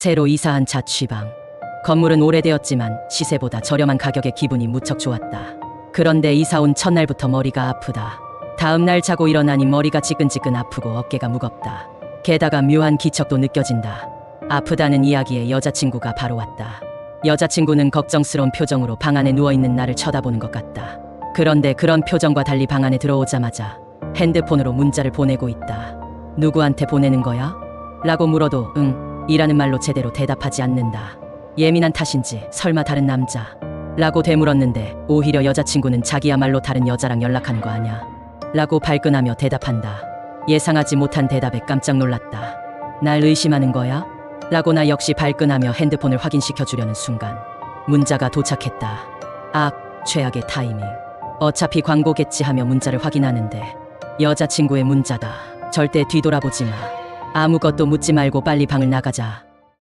새로 이사한 자취방. 건물은 오래되었지만 시세보다 저렴한 가격에 기분이 무척 좋았다. 그런데 이사 온 첫날부터 머리가 아프다. 다음 날 자고 일어나니 머리가 지끈지끈 아프고 어깨가 무겁다. 게다가 묘한 기척도 느껴진다. 아프다는 이야기에 여자친구가 바로 왔다. 여자친구는 걱정스러운 표정으로 방 안에 누워있는 나를 쳐다보는 것 같다. 그런데 그런 표정과 달리 방 안에 들어오자마자 핸드폰으로 문자를 보내고 있다. 누구한테 보내는 거야? 라고 물어도 응, 이라는 말로 제대로 대답하지 않는다. 예민한 탓인지 설마 다른 남자? 라고 되물었는데 오히려 여자친구는 자기야말로 다른 여자랑 연락하는 거 아냐? 라고 발끈하며 대답한다. 예상하지 못한 대답에 깜짝 놀랐다. 날 의심하는 거야? 라고 나 역시 발끈하며 핸드폰을 확인시켜 주려는 순간 문자가 도착했다. 악, 최악의 타이밍. 어차피 광고겠지 하며 문자를 확인하는데 여자친구의 문자다. 절대 뒤돌아보지 마. 아무것도 묻지 말고 빨리 방을 나가자.